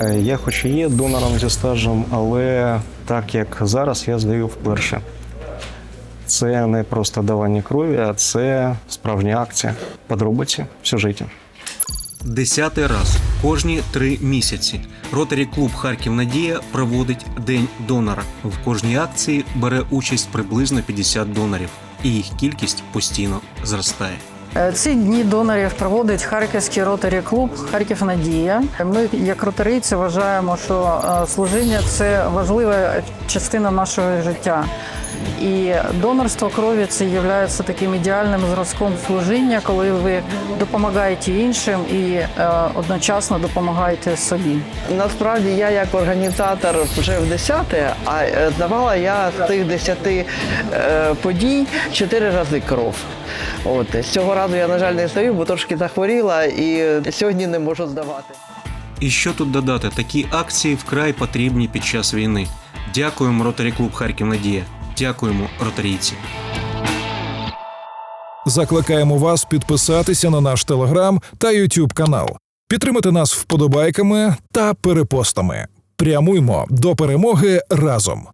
Е, Я хоч і є донором зі стажем, але так як зараз я здаю вперше. Це не просто давання крові, а це справжня акція. Подробиці в сюжеті. Десятий раз кожні три місяці Ротарі клуб Харків Надія проводить День донора. В кожній акції бере участь приблизно 50 донорів, і їх кількість постійно зростає. Е, Ці дні донорів проводить Харківський ротарі клуб Харків Надія. Ми, як ротарійці, вважаємо, що е, служіння це важлива частина нашого життя. І донорство крові це є таким ідеальним зразком служіння, коли ви допомагаєте іншим і е, одночасно допомагаєте собі. Насправді я як організатор вже в 10-те, а е, здавала я з тих 10 е, подій 4 рази кров. От цього разу я, на жаль, не здаю, бо трошки захворіла і сьогодні не можу здавати. І що тут додати? Такі акції вкрай потрібні під час війни. Дякуємо Ротарі клуб Харків Надія. Дякуємо, ротарійці. Закликаємо вас підписатися на наш телеграм та Ютуб канал, підтримати нас вподобайками та перепостами. Прямуймо до перемоги разом.